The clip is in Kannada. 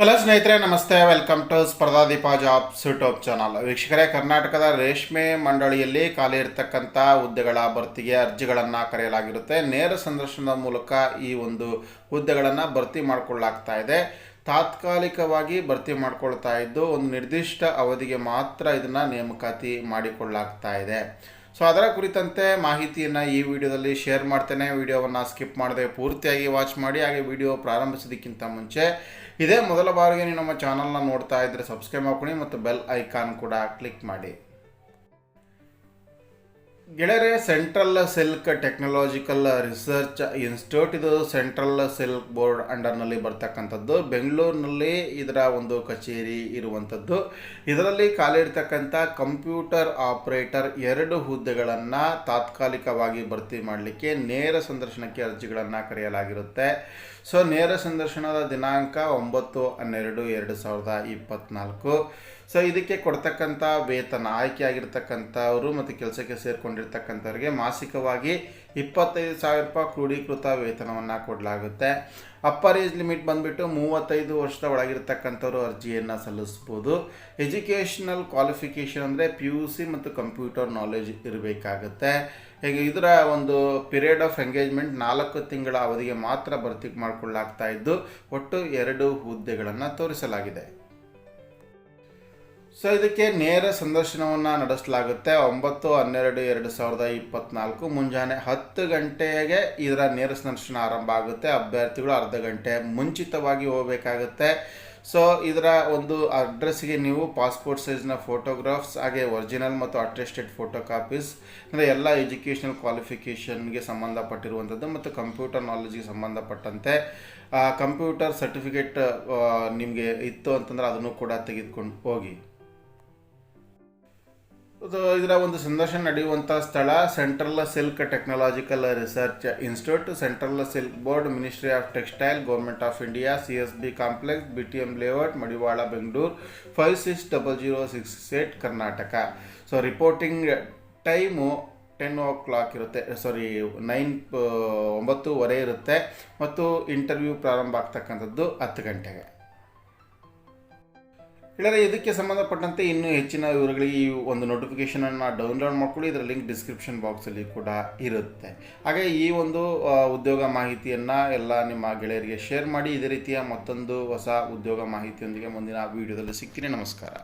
ಹಲೋ ಸ್ನೇಹಿತರೆ, namaste. Welcome to Spardhadeepa jobs YouTube channel ವೀಕ್ಷಕರೇ, ಕರ್ನಾಟಕದ ರೇಷ್ಮೆ ಮಂಡಳಿಯಲ್ಲಿ ಖಾಲಿ ಇರತಕ್ಕಂಥ ಹುದ್ದೆಗಳ ಭರ್ತಿಗೆ ಅರ್ಜಿಗಳನ್ನು ಕರೆಯಲಾಗಿರುತ್ತೆ. ನೇರ ಸಂದರ್ಶನದ ಮೂಲಕ ಈ ಒಂದು ಹುದ್ದೆಗಳನ್ನು ಭರ್ತಿ ಮಾಡಿಕೊಳ್ಳಲಾಗ್ತಾ ಇದೆ. ತಾತ್ಕಾಲಿಕವಾಗಿ ಭರ್ತಿ ಮಾಡ್ಕೊಳ್ತಾ ಇದ್ದು, ಒಂದು ನಿರ್ದಿಷ್ಟ ಅವಧಿಗೆ ಮಾತ್ರ ಇದನ್ನು ನೇಮಕಾತಿ ಮಾಡಿಕೊಳ್ಳಲಾಗ್ತಾ ಇದೆ. ಸೊ ಅದರ ಕುರಿತಂತೆ ಮಾಹಿತಿಯನ್ನು ಈ ವಿಡಿಯೋದಲ್ಲಿ ಶೇರ್ ಮಾಡ್ತೇನೆ. ವಿಡಿಯೋವನ್ನು ಸ್ಕಿಪ್ ಮಾಡದೆ ಪೂರ್ತಿಯಾಗಿ ವಾಚ್ ಮಾಡಿ, ಹಾಗೆ ವಿಡಿಯೋ ಪ್ರಾರಂಭಿಸೋದಕ್ಕಿಂತ ಮುಂಚೆ ಇದೇ ಮೊದಲ ಬಾರಿಗೆ ನೀವು ನಮ್ಮ ಚಾನಲ್ನ ನೋಡ್ತಾ ಇದ್ದರೆ ಸಬ್ಸ್ಕ್ರೈಬ್ ಮಾಡ್ಕೊಳ್ಳಿ ಮತ್ತು ಬೆಲ್ ಐಕಾನ್ ಕೂಡ ಕ್ಲಿಕ್ ಮಾಡಿ. ಗೆಳೆಯರೆ, central silk technological research institute, ಇದು ಸೆಂಟ್ರಲ್ ಸಿಲ್ಕ್ ಬೋರ್ಡ್ ಅಂಡರ್ನಲ್ಲಿ ಬರ್ತಕ್ಕಂಥದ್ದು. ಬೆಂಗಳೂರಿನಲ್ಲಿ ಇದರ ಒಂದು ಕಚೇರಿ ಇರುವಂಥದ್ದು. ಇದರಲ್ಲಿ ಖಾಲಿ ಇರ್ತಕ್ಕಂಥ ಕಂಪ್ಯೂಟರ್ ಆಪರೇಟರ್ ಎರಡು ಹುದ್ದೆಗಳನ್ನು ತಾತ್ಕಾಲಿಕವಾಗಿ ಭರ್ತಿ ಮಾಡಲಿಕ್ಕೆ ನೇರ ಸಂದರ್ಶನಕ್ಕೆ ಅರ್ಜಿಗಳನ್ನು ಕರೆಯಲಾಗಿರುತ್ತೆ. ಸೊ, ನೇರ ಸಂದರ್ಶನದ ದಿನಾಂಕ ಒಂಬತ್ತು ಹನ್ನೆರಡು ಎರಡು ಸಾವಿರದ ಇಪ್ಪತ್ತ್ನಾಲ್ಕು ಸೊ ಇದಕ್ಕೆ ಕೊಡ್ತಕ್ಕಂಥ ವೇತನ, ಆಯ್ಕೆಯಾಗಿರ್ತಕ್ಕಂಥವರು ಮತ್ತು ಕೆಲಸಕ್ಕೆ ಸೇರಿಕೊಂಡಿರ್ತಕ್ಕಂಥವ್ರಿಗೆ ಮಾಸಿಕವಾಗಿ ಇಪ್ಪತ್ತೈದು ಸಾವಿರ ರೂಪಾಯಿ ಕ್ರೋಢೀಕೃತ ವೇತನವನ್ನು ಕೊಡಲಾಗುತ್ತೆ. ಅಪ್ಪರ್ ಏಜ್ ಲಿಮಿಟ್ ಬಂದುಬಿಟ್ಟು ಮೂವತ್ತೈದು ವರ್ಷದ ಒಳಗಿರ್ತಕ್ಕಂಥವ್ರು ಅರ್ಜಿಯನ್ನು ಸಲ್ಲಿಸ್ಬೋದು. ಎಜುಕೇಷನಲ್ ಕ್ವಾಲಿಫಿಕೇಷನ್ ಅಂದರೆ ಪಿ ಯು ಸಿ ಮತ್ತು ಕಂಪ್ಯೂಟರ್ ನಾಲೆಜ್ ಇರಬೇಕಾಗುತ್ತೆ. ಹೀಗೆ ಇದರ ಒಂದು ಪೀರಿಯಡ್ ಆಫ್ ಎಂಗೇಜ್ಮೆಂಟ್ ನಾಲ್ಕು ತಿಂಗಳ ಅವಧಿಗೆ ಮಾತ್ರ ಭರ್ತಿ ಮಾಡಿಕೊಳ್ಳಾಗ್ತಾ ಇದ್ದು, ಒಟ್ಟು ಎರಡು ಹುದ್ದೆಗಳನ್ನು ತೋರಿಸಲಾಗಿದೆ. ಸೊ ಇದಕ್ಕೆ ನೇರ ಸಂದರ್ಶನವನ್ನು ನಡೆಸಲಾಗುತ್ತೆ. ಒಂಬತ್ತು, ಹನ್ನೆರಡು, ಎರಡು ಸಾವಿರದ ಇಪ್ಪತ್ನಾಲ್ಕು ಮುಂಜಾನೆ ಹತ್ತು ಗಂಟೆಗೆ ಇದರ ನೇರ ಸಂದರ್ಶನ ಆರಂಭ ಆಗುತ್ತೆ. ಅಭ್ಯರ್ಥಿಗಳು ಅರ್ಧ ಗಂಟೆ ಮುಂಚಿತವಾಗಿ ಹೋಗಬೇಕಾಗುತ್ತೆ. ಸೊ ಇದರ ಒಂದು ಅಡ್ರೆಸ್ಗೆ ನೀವು ಪಾಸ್ಪೋರ್ಟ್ ಸೈಜ್ನ ಫೋಟೋಗ್ರಾಫ್ಸ್ ಹಾಗೆ ಒರಿಜಿನಲ್ ಮತ್ತು ಅಟ್ರೆಸ್ಟೆಡ್ ಫೋಟೋ ಕಾಪೀಸ್ ಅಂದರೆ ಎಲ್ಲ ಎಜುಕೇಷನಲ್ ಕ್ವಾಲಿಫಿಕೇಷನ್ಗೆ ಸಂಬಂಧಪಟ್ಟಿರುವಂಥದ್ದು ಮತ್ತು ಕಂಪ್ಯೂಟರ್ ನಾಲೆಜ್ಗೆ ಸಂಬಂಧಪಟ್ಟಂತೆ ಕಂಪ್ಯೂಟರ್ ಸರ್ಟಿಫಿಕೇಟ್ ನಿಮಗೆ ಇತ್ತು ಅಂತಂದರೆ ಅದನ್ನು ಕೂಡ ತೆಗೆದುಕೊಂಡು ಹೋಗಿ. ಇದರ ಒಂದು ಸಂದರ್ಶನ ನಡೆಯುವಂಥ ಸ್ಥಳ central silk technological research institute central silk board ministry of textile government of India C S B complex B T M layout Madiwala Bengaluru five six double zero six eight Karnataka so reporting time ten o'clock ಇರುತ್ತೆ ಸಾರಿ ನೈನ್ ಒಂಬತ್ತುವರೆ ಇರುತ್ತೆ. ಮತ್ತು ಇಂಟರ್ವ್ಯೂ ಪ್ರಾರಂಭ ಆಗ್ತಕ್ಕಂಥದ್ದು ಹತ್ತು ಗಂಟೆಗೆ. ಹೇಳಿದ್ರೆ ಇದಕ್ಕೆ ಸಂಬಂಧಪಟ್ಟಂತೆ ಇನ್ನೂ ಹೆಚ್ಚಿನ ವಿವರಗಳಿಗೆ ಈ ಒಂದು ನೋಟಿಫಿಕೇಷನನ್ನು ಡೌನ್ಲೋಡ್ ಮಾಡ್ಕೊಳ್ಳಿ. ಇದರ ಲಿಂಕ್ ಡಿಸ್ಕ್ರಿಪ್ಷನ್ ಬಾಕ್ಸಲ್ಲಿ ಕೂಡ ಇರುತ್ತೆ. ಹಾಗೆ ಈ ಒಂದು ಉದ್ಯೋಗ ಮಾಹಿತಿಯನ್ನು ಎಲ್ಲ ನಿಮ್ಮ ಗೆಳೆಯರಿಗೆ ಶೇರ್ ಮಾಡಿ. ಇದೇ ರೀತಿಯ ಮತ್ತೊಂದು ಹೊಸ ಉದ್ಯೋಗ ಮಾಹಿತಿಯೊಂದಿಗೆ ಮುಂದಿನ ವೀಡಿಯೋದಲ್ಲಿ ಸಿಗ್ತೀನಿ. ನಮಸ್ಕಾರ.